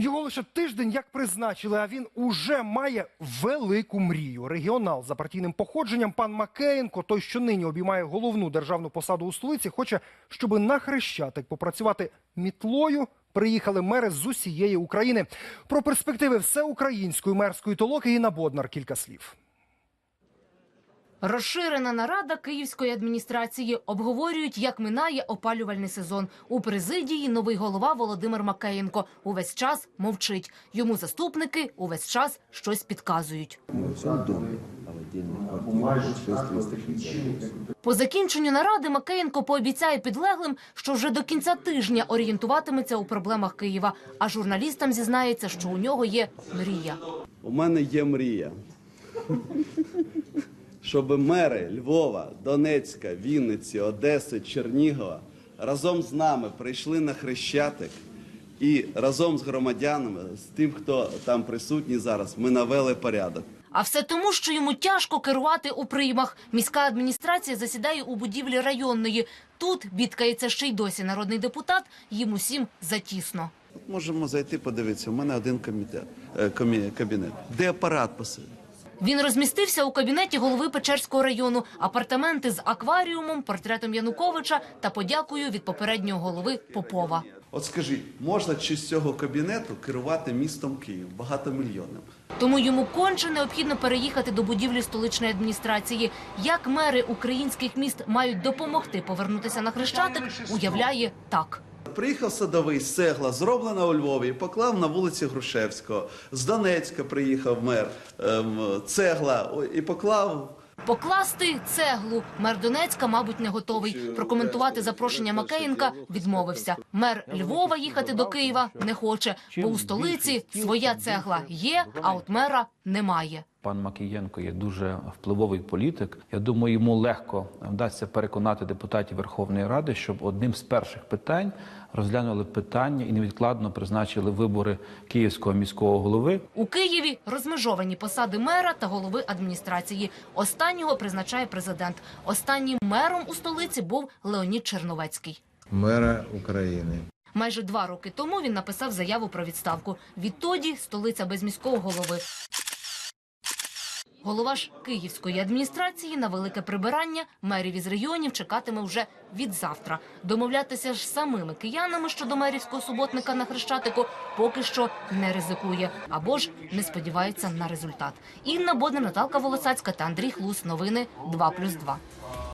Його лише тиждень як призначили, а він уже має велику мрію. Регіонал за партійним походженням пан Макеєнко, той, що нині обіймає головну державну посаду у столиці, хоче, щоб на хрещатик попрацювати мітлою. Приїхали мери з усієї України. Про перспективи всеукраїнської мерської толоки і на Боднар кілька слів. Розширена нарада київської адміністрації обговорюють, як минає опалювальний сезон. У президії новий голова Володимир Макеєнко увесь час мовчить. Йому заступники увесь час щось підказують. Целью. По закінченню наради Макеєнко пообіцяє підлеглим, що вже до кінця тижня орієнтуватиметься у проблемах Києва. А журналістам зізнається, що у нього є мрія. У мене є мрія, щоб мери Львова, Донецька, Вінниці, Одеси, Чернігова разом з нами прийшли на Хрещатик і разом з громадянами, з тим, хто там присутній зараз, ми навели порядок. А все тому, що йому тяжко керувати у приймах. Міська адміністрація засідає у будівлі районної. Тут бідкається ще й досі народний депутат. Їм усім затісно. Можемо зайти подивитися. У мене один комітет, е, комі- кабінет. Де апарат посиль? Він розмістився у кабінеті голови Печерського району. Апартаменти з акваріумом, портретом Януковича та подякою від попереднього голови Попова. От скажіть, можна чи з цього кабінету керувати містом Київ багатомільйонним? Тому йому конче необхідно переїхати до будівлі столичної адміністрації. Як мери українських міст мають допомогти повернутися на хрещатик, уявляє так. Приїхав садовий з цегла, зроблена у Львові, і поклав на вулиці Грушевського. З Донецька приїхав мер ем, цегла і поклав. Покласти цеглу. Мер Донецька, мабуть, не готовий. Прокоментувати запрошення Макеєнка відмовився. Мер Львова їхати до Києва не хоче, бо у столиці своя цегла є, а от мера немає. Пан Макієнко є дуже впливовий політик. Я думаю, йому легко вдасться переконати депутатів Верховної Ради, щоб одним з перших питань розглянули питання і невідкладно призначили вибори київського міського голови. У Києві розмежовані посади мера та голови адміністрації. Останнього призначає президент. Останнім мером у столиці був Леонід Черновецький. мера України. Майже два роки тому він написав заяву про відставку. Відтоді столиця без міського голови. Голова ж київської адміністрації на велике прибирання мерів із регіонів чекатиме вже від завтра. Домовлятися ж самими киянами щодо мерівського суботника на хрещатику поки що не ризикує або ж не сподівається на результат. Інна Бодна, Наталка Волосацька та Андрій Хлус. Новини 2+,2.